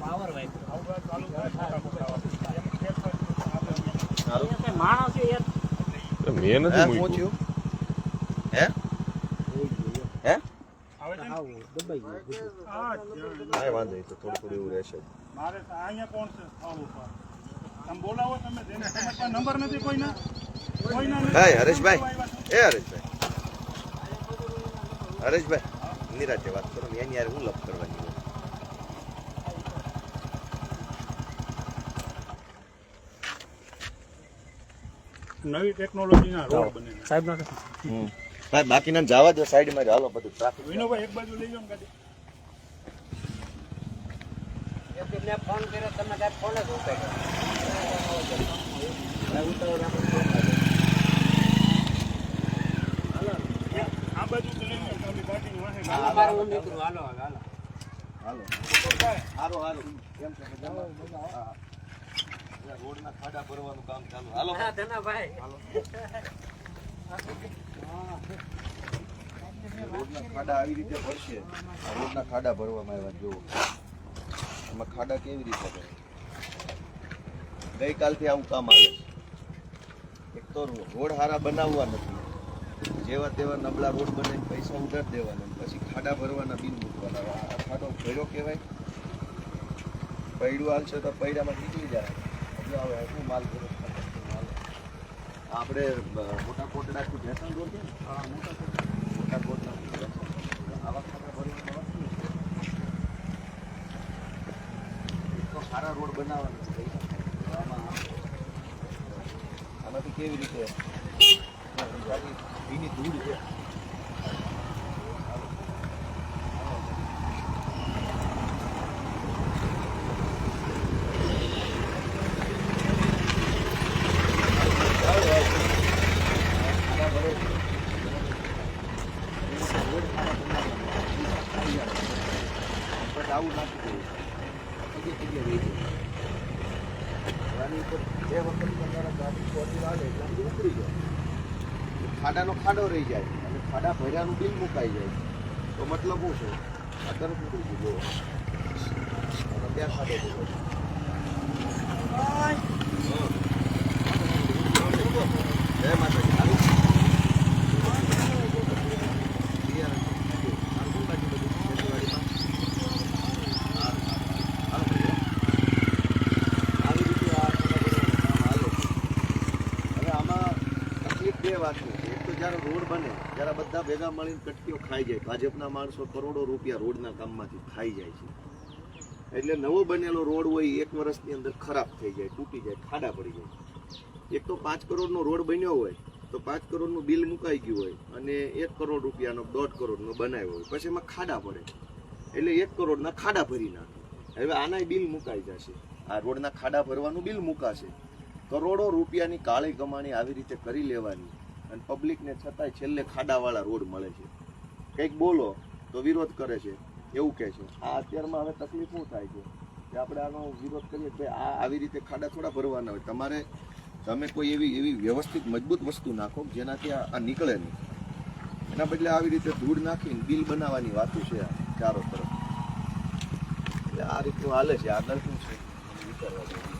Power માણસ મેં હે નથી મૂક્યું હે હે આવું દબાઈ ગયું બધું. કાંઈ વાંધો તો થોડું થોડું એવું રહેશે. મારે અહીંયા કોણ છે? આવું પર તમે બોલાવો તમે જેને નંબર નથી કોઈના? કોઈના હે હરેશભાઈ. એ હરેશભાઈ. હરેશભાઈ નિરાતે વાત કરો ને એની યાર હું લપ કરવાની નવી ટેકનોલોજીના રોડ બને સાહેબ ના હમ. ભાઈ બાકીના જવા દો સાઈડમાં હાલો બધું ટ્રાફિક વિનોભાઈ એક બાજુ લઈ જાઓ ને ગાડી. મેં ફોન કર્યો તમે સાહેબ ફોન જ ઉપાડ્યો હાલો. હાલો હાલો હારો હારો. કેમ છો? રોડના ખાડા ભરવાનું કામ ચાલુ. હાલો. હા ધનાભાઈ. રોડના ખાડા આવી રીતે ભરશે. રોડના ખાડા ભરવામાં આવ્યા જુઓ. એમાં ખાડા કેવી રીતે ભરે? ગઈકાલથી આવું કામ આવે છે. એક તો રોડ હારા બનાવવા નથી. જેવા તેવા નબળા રોડ બનાવીને પૈસા ઉધાર દેવાના. પછી ખાડા ભરવાના બિલ મૂકવાના. આ ખાડો ભર્યો કહેવાય. પૈડું હાલશે તો પૈડામાં નીકળી જાય. આપણે મોટા કોટડાથી ભેસણ રોડ છે મોટા કોટડા. આવા સારા રોડ બનાવવાના છે આમાંથી કેવી રીતે? ભીની ધૂળ છે બટ આવું નાખી દેવું જગ્યાએ જગ્યાએ રહી જાય આની ઉપર બે વખત તમારા ગાડી ચોથી વાગે એટલે આમ ઉતરી જાય ખાડાનો ખાડો રહી જાય અને ખાડા ભર્યાનું બિલ મુકાઈ જાય. તો મતલબ શું છે? અત્યારે ઉતરી ગયું અને ખાડો ભર્યો જય માતાજી હાલો. બિયારણ. હાલ કોણ બાજુ બધું ખેતીવાડીમાં? હાલ, હાલ. હાલો ભાઈ. આવી રીતે આ કામ હાલે છે. હવે આમાં તકલીફ બે વાતની છે એક તો જ્યારે રોડ બને, ત્યારે બધા ભેગા મળીને કટકીઓ ખાઈ જાય. ભાજપના માણસો કરોડો રૂપિયા રોડના કામમાંથી ખાઈ જાય છે. એટલે નવો બનેલો રોડ હોય એક વર્ષની અંદર ખરાબ થઈ જાય, તૂટી જાય, ખાડા પડી જાય. એક તો પાંચ કરોડનો રોડ બન્યો હોય, તો પાંચ કરોડનું બિલ મુકાઈ ગયું હોય, અને એક કરોડ રૂપિયાનો, દોઢ કરોડનો બનાવ્યો હોય, પછી એમાં ખાડા પડે. એટલે એક કરોડના ખાડા ભરી નાખે. હવે આનાય બિલ મુકાઈ જશે. આ રોડના ખાડા ભરવાનું બિલ મુકાશે. કરોડો રૂપિયાની કાળી કમાણી આવી રીતે કરી લેવાની. અને પબ્લિકને છતાંય છેલ્લે ખાડાવાળા રોડ મળે છે. કંઈક બોલો તો વિરોધ કરે છે, એવું કહે છે. આ અત્યારમાં હવે તકલીફ શું થાય છે? કે આપણે આનો વિરોધ કરીએ કે આ આવી રીતે ખાડા થોડા ભરવાના હોય. તમારે, તમે કોઈ એવી એવી વ્યવસ્થિત મજબૂત વસ્તુ નાખો જેનાથી આ નીકળે નહીં. એના બદલે આવી રીતે ધૂળ નાખીને બિલ બનાવવાની વાતો છે આ ચારો તરફ. એટલે આ રીતનું હાલે છે. આગળ શું છે? વિચારવા જેવું.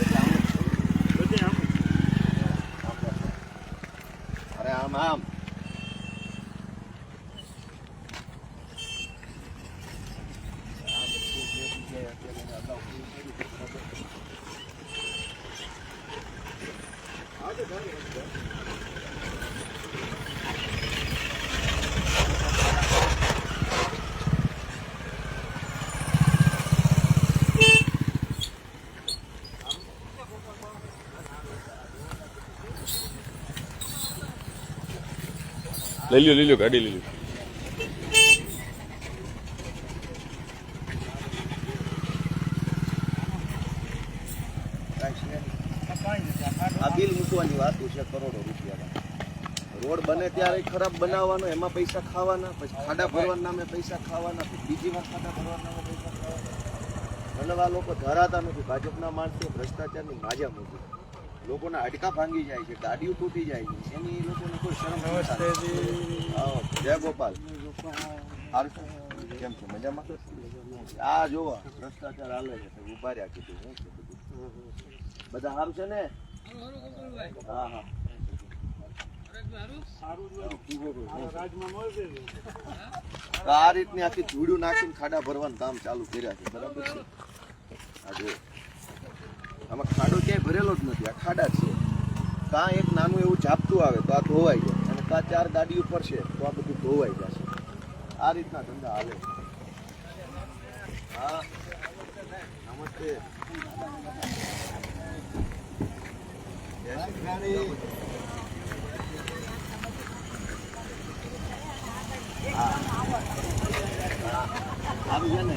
એટલે આમ બધે આમ અરે આમ આમ લઈ લ્યો લઈ લ્યો, ગાડી લઈ લ્યો. આ બિલ મૂકવાની વાતો છે, કરોડો રૂપિયાના. રોડ બને ત્યારે ખરાબ બનાવવાનો, એમાં પૈસા ખાવાના, પછી ખાડા ભરવાના નામે પૈસા ખાવાના બીજી વાર ખાડા ભરવાના લોકો ધરાતા નથી, ભાજપના માણસો ભ્રષ્ટાચારની માજા મૂકી. લોકોના હાડકા ભાંગી જાય છે ગાડીઓ તૂટી જાય છે. એની લોકોને કોઈ શરમ નમસ્તે જય ગોપાલ. હારું કેમ છે? મજામાં? આ જોવા ભ્રષ્ટાચાર હાલે છે. ઊભા રહ્યા કીધું. હું છે બધું બધા સારું છે ને? હા હા. આ રીતની આખી ધૂળું નાખીને ખાડા ભરવાનું કામ ચાલુ કર્યા છે. બરાબર છે? આ જો આમાં ખાડો ક્યાંય ભરેલો જ નથી, આ ખાડા છે. કાં એક નાનું એવું ઝાપટું આવે તો આ ધોવાઈ જાય અને કાં ચાર ગાડી ઉપર છે તો આ બધું ધોવાઈ જશે આ રીતના ધંધા હાલે હા. નમસ્તે. આવી ગયા ને?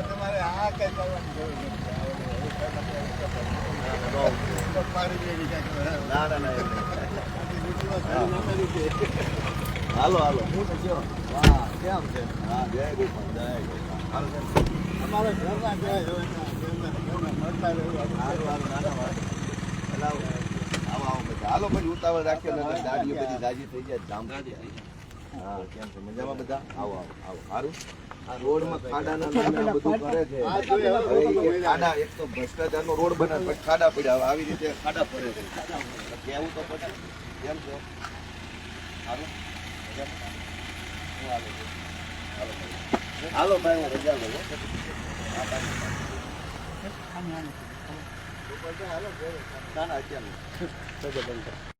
તમારે આ કઈ કરવાની જરૂર નથી ના ના. હાલો હાલો હું તો કયો વાહ કેમ છે હા જય ગોપાલ જય ગોપાલ. અમારા ઘરના જય હાલો હાલો નાના વાત હાલ આવો આવો બધા હાલો પછી ઉતાવળ રાખીએ ને દાડીઓ બધી દાજી થઈ જાય જામ હા કેમ છે? મજામાં બધા? આવો આવો આવો. સારું? આ રોડમાં ખાડાના બધું કરે છે. ખાડા એક તો ભ્રષ્ટાચારનો રોડ બને પછી ખાડા પડ્યા. હવે આવી રીતે ખાડા પડે છે. કેવું તો પછી કેમ છો? સારું? હાલે ભાઈ. હાલો ભાઈ હું રજા બાય. હાલો, ના ના અત્યારે.